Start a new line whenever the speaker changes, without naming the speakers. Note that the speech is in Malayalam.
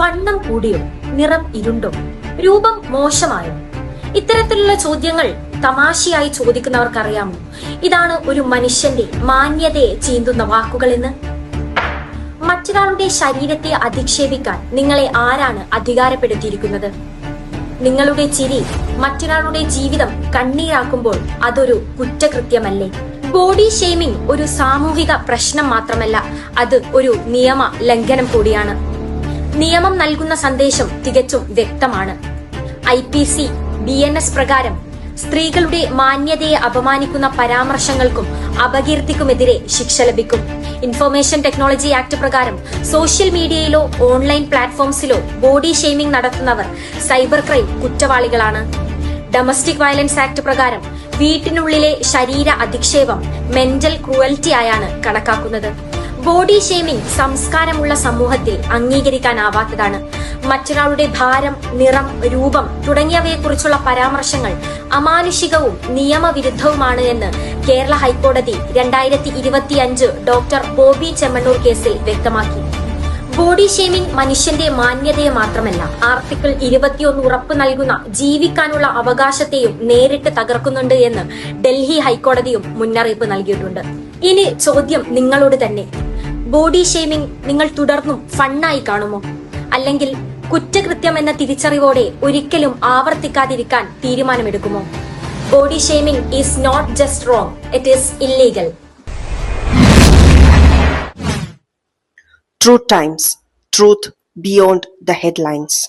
വണ്ണം കൂടിയോ നിറം ഇരുണ്ടോ രൂപം മോശമായോ. ഇത്തരത്തിലുള്ള ചോദ്യങ്ങൾ തമാശയായി ചോദിക്കുന്നവർക്കറിയാമോ ഇതാണ് ഒരു മനുഷ്യന്റെ മാന്യതയെ ചീന്തുന്ന വാക്കുകളെന്ന്. മറ്റൊരാളുടെ ശരീരത്തെ അധിക്ഷേപിക്കാൻ നിങ്ങളെ ആരാണ് അധികാരപ്പെടുത്തിയിരിക്കുന്നത്? നിങ്ങളുടെ ചിരി മറ്റൊരാളുടെ ജീവിതം കണ്ണീരാക്കുമ്പോൾ അതൊരു കുറ്റകൃത്യമല്ലേ? ബോഡി ഷെയ്മിംഗ് ഒരു സാമൂഹിക പ്രശ്നം മാത്രമല്ല അത് ഒരു നിയമ ലംഘനം കൂടിയാണ്. നിയമം നൽകുന്ന സന്ദേശം തികച്ചും വ്യക്തമാണ്. I P C B N S പ്രകാരം സ്ത്രീകളുടെ മാന്യതയെ അപമാനിക്കുന്ന പരാമർശങ്ങൾക്കും അപകീർത്തിക്കുമെതിരെ ശിക്ഷ ലഭിക്കും. ഇൻഫർമേഷൻ ടെക്നോളജി ആക്ട് പ്രകാരം സോഷ്യൽ മീഡിയയിലോ ഓൺലൈൻ പ്ലാറ്റ്ഫോംസിലോ ബോഡി ഷെയ്മിംഗ് നടത്തുന്നവർ സൈബർ ക്രൈം കുറ്റവാളികളാണ്. ഡൊമസ്റ്റിക് വയലൻസ് ആക്ട് പ്രകാരം വീട്ടിനുള്ളിലെ ശരീര അധിക്ഷേപം മെന്റൽ ക്രൂവൽറ്റി ആയാണ് കണക്കാക്കുന്നത്. ബോഡി ഷേമിംഗ് സംസ്കാരമുള്ള സമൂഹത്തിൽ അംഗീകരിക്കാനാവാത്തതാണ്. മറ്റൊരാളുടെ ഭാരം നിറം രൂപം തുടങ്ങിയവയെക്കുറിച്ചുള്ള പരാമർശങ്ങൾ അമാനുഷികവും നിയമവിരുദ്ധവുമാണ് എന്ന് കേരള ഹൈക്കോടതി രണ്ടായിരത്തി ഡോക്ടർ ബോബി ചെമ്മണ്ണൂർ കേസിൽ വ്യക്തമാക്കി. ബോഡി ഷേമിംഗ് മനുഷ്യന്റെ മാന്യതയെ മാത്രമല്ല ആർട്ടിക്കിൾ ഇരുപത്തിയൊന്ന് ഉറപ്പ് നൽകുന്ന ജീവിക്കാനുള്ള അവകാശത്തെയും നേരിട്ട് തകർക്കുന്നുണ്ട് എന്ന് ഡൽഹി ഹൈക്കോടതിയും മുന്നറിയിപ്പ് നൽകിയിട്ടുണ്ട്. ഇനി ചോദ്യം നിങ്ങളോട് തന്നെ. ബോഡി ഷേമിംഗ് നിങ്ങൾ തുടർന്നും ഫണ്ണായി കാണുമോ? അല്ലെങ്കിൽ കുറ്റകൃത്യം എന്ന തിരിച്ചറിവോടെ ഒരിക്കലും ആവർത്തിക്കാതിരിക്കാൻ തീരുമാനമെടുക്കുമോ? Body shaming is not just wrong it is illegal.
Truth Times. Truth beyond the headlines.